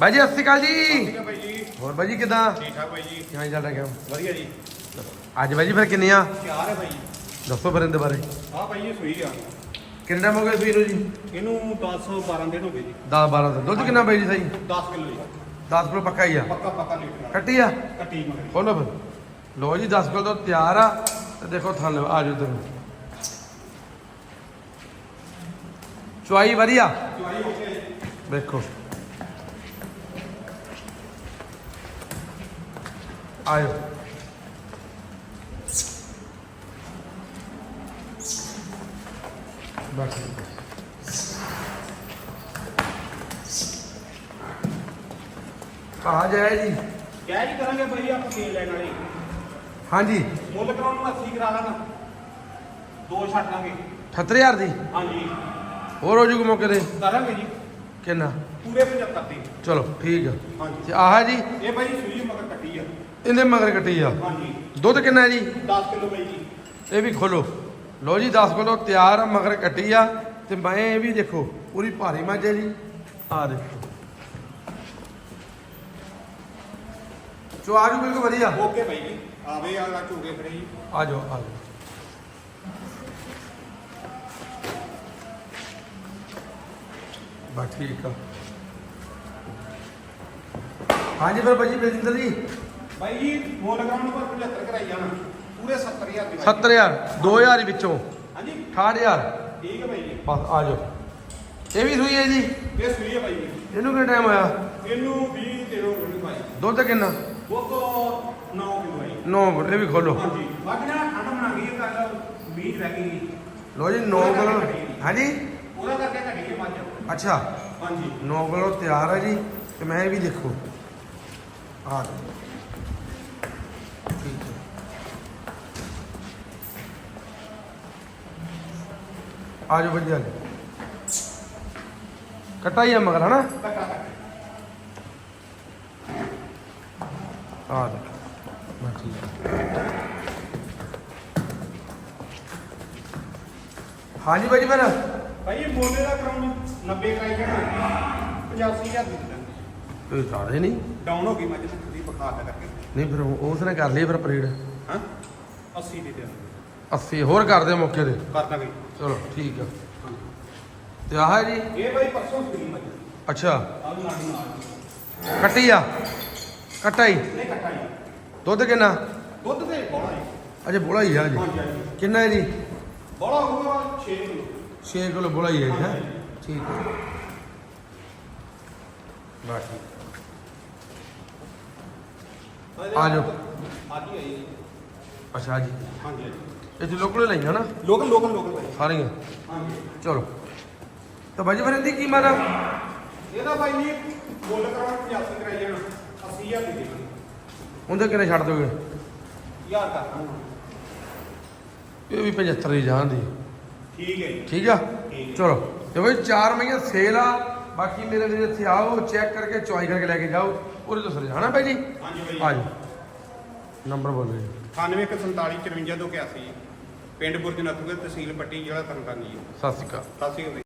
ਬਾਈ ਜੀ ਸਤਿ ਸ਼੍ਰੀ ਅਕਾਲ ਜੀ। ਠੀਕ ਹੈ ਬਾਈ ਜੀ। ਹੋਰ ਬਾਈ ਜੀ ਕਿਦਾਂ? ਠੀਕ ਠਾਕ ਬਾਈ ਜੀ। ਕਿਵੇਂ ਚੱਲ ਰਿਹਾ ਕੰਮ? ਵਧੀਆ ਜੀ। ਅੱਜ ਬਾਈ ਜੀ ਫਿਰ ਕਿੰਨੇ ਆ? ਚਾਰ ਹੈ ਬਾਈ ਦੱਸੋ ਫਿਰ ਇਹਦੇ ਬਾਰੇ। ਆ ਬਾਈ ਇਹ ਸੂਈ ਆ। ਕਿੰਨੇ ਟਾਈਮ ਹੋ ਗਿਆ ਸੂਈ ਨੂੰ ਜੀ? ਇਹਨੂੰ 10 12 ਦਿਨ ਹੋ ਗਏ ਜੀ। 10 12 ਦਾ ਦੁੱਧ ਕਿੰਨਾ ਬਾਈ ਜੀ ਸਹੀ? 10 ਕਿਲੋ ਜੀ। 10 ਕਿਲੋ ਪੱਕਾ ਹੀ ਆ। ਪੱਕਾ ਪੱਕਾ ਲੀਟਰ ਕੱਟੀ ਆ? ਕੱਟੀ ਮਗਰ ਖੋਲੋ ਫਿਰ। ਲੋ ਜੀ 10 ਕਿਲੋ ਤੋਂ ਤਿਆਰ ਆ। ਤੇ ਦੇਖੋ ਥਣ ਲਓ ਆ ਜਾਓ ਇੱਧਰ ਨੂੰ। ਚੁਆਈ ਵਧੀਆ? ਚੁਆਈ ਦੇਖੋ ਆਇਓ। ਬਸ। ਆ ਜਾਏ ਜੀ? ਕਿਆ ਜੀ ਕਰਾਂਗੇ ਬਾਈ ਆਪਾਂ ਤੇਲ ਲੈਣ ਵਾਲੇ? ਹਾਂਜੀ। ਮੁੱਲ ਕਰਾਉਣ ਨੂੰ 80 ਕਰਾ ਲਾਂਗਾ। ਦੋ ਛੱਡ ਲਾਂਗੇ। 78000 ਦੀ? ਹਾਂਜੀ। ਹੋਰ ਹੋ ਜੂਗਾ ਮੌਕੇ ਤੇ? ਕਰਾਂਗੇ ਜੀ। ਕਿੰਨਾ? ਪੂਰੇ 75 ਦੀ। ਚਲੋ ਠੀਕ ਆ। ਹਾਂਜੀ। ਤੇ ਆਹ ਜੀ? ਇਹ ਬਾਈ ਸੂਈ ਮਗਰ ਕੱਟੀ ਆ। ਇਹਦੇ ਮਗਰ ਕੱਟੀ ਆ। ਹਾਂਜੀ। ਦੁੱਧ ਕਿੰਨਾ ਹੈ ਜੀ? 10 ਕਿਲੋ ਬਾਈ ਜੀ। ਇਹ ਵੀ ਖੋਲੋ। ਲੋ ਜੀ 10 ਕਿਲੋ ਤਿਆਰ ਆ ਮਗਰ ਕੱਟੀ ਆ। ਤੇ ਮੈਂ ਇਹ ਵੀ ਦੇਖੋ ਪੂਰੀ ਭਾਰੀ ਮੱਝ ਹੈ ਜੀ। ਆ ਦੇਖੋ। ਚੋ ਆਜੂ ਬਿਲਕੁਲ ਵਧੀਆ। ਓਕੇ ਬਾਈ ਜੀ। ਆਵੇ ਆ ਲਾ ਝੂਗੇ ਫਿਰ ਜੀ। ਆ ਜਾਓ ਆ ਜਾਓ। ਬਸ ਠੀਕ ਆ। ਹਾਂਜੀ ਫਿਰ ਭਾਜੀ ਬੇਜਿੰਦਰ ਜੀ। ਬਾਈ ਜੀ ਮੁੱਲ ਕਰਾਉਣ ਨੂੰ ਪਰ 75 ਕਰਾਈ ਜਾਣਾ। ਪੂਰੇ 70000 ਦੀ ਬਾਈ। 70000 2000 ਵਿੱਚੋਂ। ਹਾਂਜੀ। 68000 ਠੀਕ ਹੈ ਬਾਈ ਜੀ। ਬਸ ਆ ਜਾਓ। ਇਹ ਵੀ ਸੂਈ ਹੈ ਜੀ? ਇਹ ਸੂਈ ਹੈ ਬਾਈ ਜੀ। ਇਹਨੂੰ ਕਿੰਨਾ ਟਾਈਮ ਹੋਇਆ? ਇਹਨੂੰ 20 ਦੇ ਰੋ ਗਣੀ ਭਾਈ ਦੁੱਧ ਕਿੰਨਾ? ਉਹ ਤੋਂ 9 ਕਿਲੋ ਭਾਈ 9 ਇਹ ਵੀ ਖੋਲੋ। ਹਾਂਜੀ। ਬਾਕੀ ਨਾ ਠੰਡ ਬਣਾ ਗਈ ਕੱਲ ਮੀਂਹ ਰਹਿ ਗਈ। ਲੋ ਜੀ 9 ਕਿਲੋ। ਹਾਂਜੀ? ਉਹਦਾ ਕਰਕੇ ਘਟੀ ਹੈ ਮੱਝ ਅੱਛਾ। ਹਾਂਜੀ। 9 ਕਿਲੋ ਤਿਆਰ ਹੈ ਜੀ। ਤੇ ਮੈਂ ਇਹ ਵੀ ਦੇਖੋ। ਆ ਲਓ। ਠੀਕ ਹੈ ਆ ਜਾਓ ਵਧੀਆ ਜੀ। ਕਟਾਈ ਆ ਮਗਰ ਹਨਾ? ਆ ਠੀਕ ਹੈ ਹਾਂਜੀ ਭਾਜੀ ਫਿਰ। ਭਾਈ ਇਹ ਮੋਲੇ ਦਾ ਕਰਾਉਣ 90 ਕਰਾਈ ਜਾਣਾ 85000 ਦੀ ਦਿੰਦਾ ਇਹ ਸਾਰੇ ਨਹੀਂ। ਡਾਊਨ ਹੋ ਗਈ ਮੱਝ ਦੀ ਬੁਖਾਰ ਦਾ ਕਰਕੇ ਨਹੀਂ ਫਿਰ ਉਸ ਨੇ ਕਰ ਲਈ ਫਿਰ ਪਰੇਡ। ਹਾਂ? 80 ਦੇ ਦੇ 80 ਹੋਰ ਕਰ ਦਿਓ ਮੌਕੇ ਤੇ। ਚਲੋ ਠੀਕ ਆ। ਤੇ ਆਹ ਹੈ ਜੀ? ਇਹ ਭਾਈ ਪਰਸੋਂ ਸੂਈ ਮੱਝ ਅੱਛਾ। ਆਹ ਨਾਲ ਦੀ ਨਾਲ। ਕੱਟੀ ਆ? ਕਟਾਈ? ਨਹੀਂ ਕੱਟਾ ਜੀ ਦੁੱਧ ਕਿੰਨਾ? ਦੁੱਧ ਤੇ ਬੋਲਾ ਜੀ। ਅਜੇ ਬੋਲਾ ਹੀ ਆ ਜੀ। ਕਿੰਨਾ ਹੈ ਜੀ? ਬੋਲਾ ਹੋਊਗਾ 6 ਕਿਲੋ। 6 ਕਿਲੋ ਬੋਲਾ ਹੀ ਹੈ ਜੀ ਹੈਂ? ਠੀਕ ਹੈ ਬਸ ਠੀਕ ਆ ਜਾਓ। ਆ ਗਈ ਆਈ ਅੱਛਾ ਜੀ ਹਾਂਜੀ। ਹਾਂਜੀ ਜੀ ਲੋਕਲ ਲਈਆਂ ਨਾ ਲੋਕਲ ਲੋਕਲ ਲੋਕਲ ਭਾਈ ਸਾਰੀਆਂ ਹਾਂਜੀ। ਚਲੋ। ਤਾਂ ਬਾਜੀ ਫਿਰ ਇਹਦੀ ਕੀਮਤ ਆ? ਇਹਦਾ ਭਾਈ ਜੀ ਮੁੱਲ ਕਰਾਉਣ 85 ਕਰਾਈ ਜਾਣਾ 80000 ਦੀ ਦੇਣੀ ਉਹਦੇ ਕਿੰਨੇ ਛੱਡ ਦੋਗੇ? ਯਾਰ ਕਰਦਾ ਇਹ ਵੀ 75 ਦੀ ਜਾਂਦੀ ਠੀਕ ਹੈ ਜੀ। ਠੀਕ ਆ। ਚਲੋ। ਤੇ ਬਈ ਚਾਰ ਮਹੀਨੇ ਸੇਲ ਆ। ਬਾਕੀ ਮੇਰੇ ਵੀਰ ਇੱਥੇ ਆਓ ਚੈੱਕ ਕਰਕੇ ਚੁਆਈ ਕਰਕੇ ਲੈ ਕੇ ਜਾਓ। ਉਹਦੇ ਤੋਂ ਸਰ ਹਨਾ ਭਾਈ ਜੀ? ਹਾਂਜੀ ਭਾਈ ਆ ਜਾਓ। ਨੰਬਰ ਬੋਲੋ ਜੀ। 9147 54 281 ਪਿੰਡ ਬੁਰਜ ਨੱਥੂਗੇ ਤਹਿਸੀਲ ਪੱਟੀ ਜ਼ਿਲ੍ਹਾ ਤਰਨਤਾਰਨ ਜੀ। ਸਤਿ ਸ਼੍ਰੀ ਅਕਾਲ। ਸਤਿ ਸ਼੍ਰੀ ਅਕਾਲ।